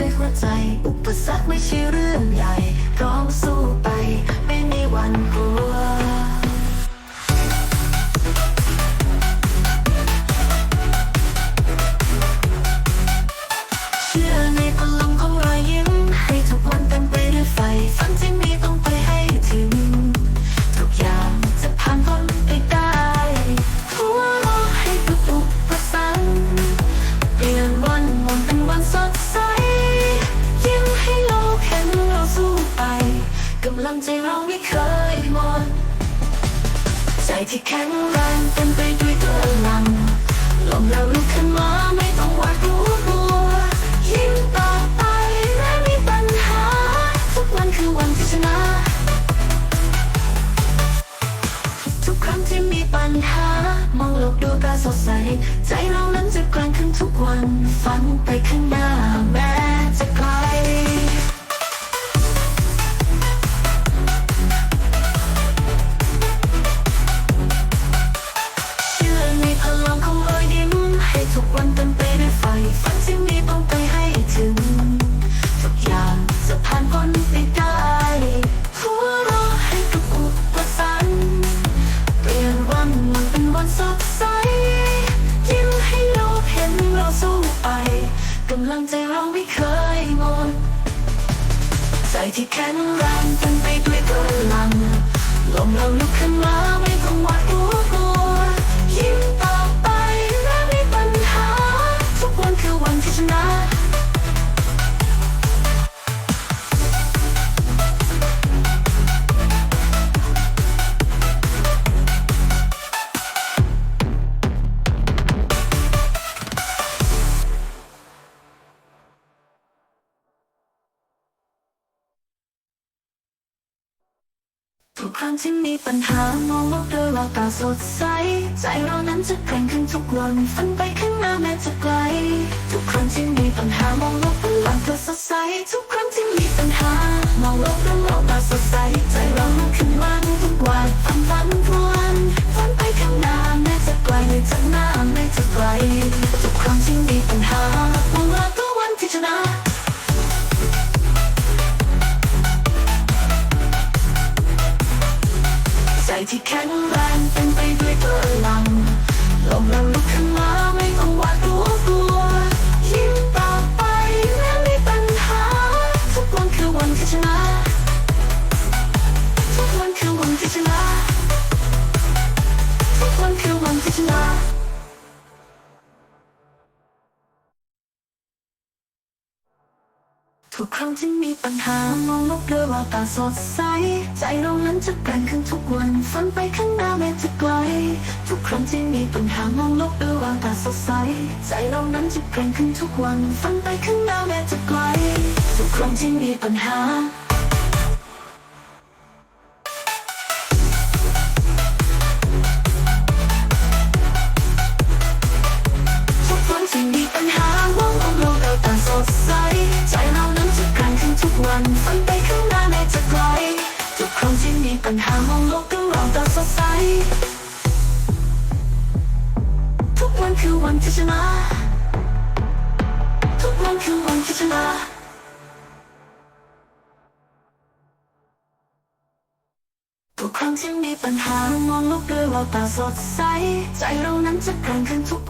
ด้วยหัวใจ อุปสรรคไม่ใช่เรื่องำลังใจเราไม่เคยหมด ใจที่แข็งแรงเต็มไปด้วยพลังลมเราลุกขึ้นมาไม่ต้องหวาดกลัวกลัวยิ้มต่อไปและมีปัญหา ทุกวันคือวันที่ชนะ ทุกครั้งที่มีปัญหา มองโลกดูตาสดใส ใจเรานั้นจะแกร่งขึ้นทุกวัน ฝันไปข้าง กำลังใจเราไม่เคยหมดใจที่แข็งแรงเต็มไปด้วยพลังลมเราลุกขึ้นมาไม่ต้องวาด ทุกครั้งที่มีปัญหามองโลกด้วยแววตาสดใส ใจเรานั้นจะแกร่งขึ้นทุกวันฝันไปข้างหน้าแม้จะไกล ทุกครั้งที่มีปัญหามองโลกด้วยแววตาสดใส ทุกครั้งที่มีปัญหามองโลกด้วยแววตาสดใส ใจเราลุกขึ้นมาทุกวันฝันฝันทุกวันฝันไปข้างหน้าแม้จะไกลไม่จะหน้าแม้จะไกล ทุกครั้งที่มีปัญหามองโลกด้วยวันที่ชนะ ที่แข็งแรงเต็มไปด้วยพลังลมเราลุกขึ้นมาไม่ต้องหวาดกลัวกลัวยิ้มต่อไปแม้มีปัญหา ทุกวันคือวันที่ชนะทุกวันคือวันที่ชนะทุกวันคือวันที่ชนะทุกครั้งที่มีปัญหามองโลกด้วยแววตาสดใส ใจเรานั้นจะแปลงขึ้นทุกวันฝันไปข้างหน้าแม้จะไกล ทุกครั้งที่มีปัญหามองโลกด้วยวางตาสดใส ใจเรานั้นจะแปลงขึ้นทุกวันฝันไปข้างหน้าแม้จะไกล ทุกครั้งที่มีปัญหา ทุกวันคือวันที่ชนะ ทุกวันคือวันที่ชนะทุกครั้งที่มีปัญหามองโลกด้วยแววตาสดใส ใจเรานั้นจะแกร่งขึ้นทุก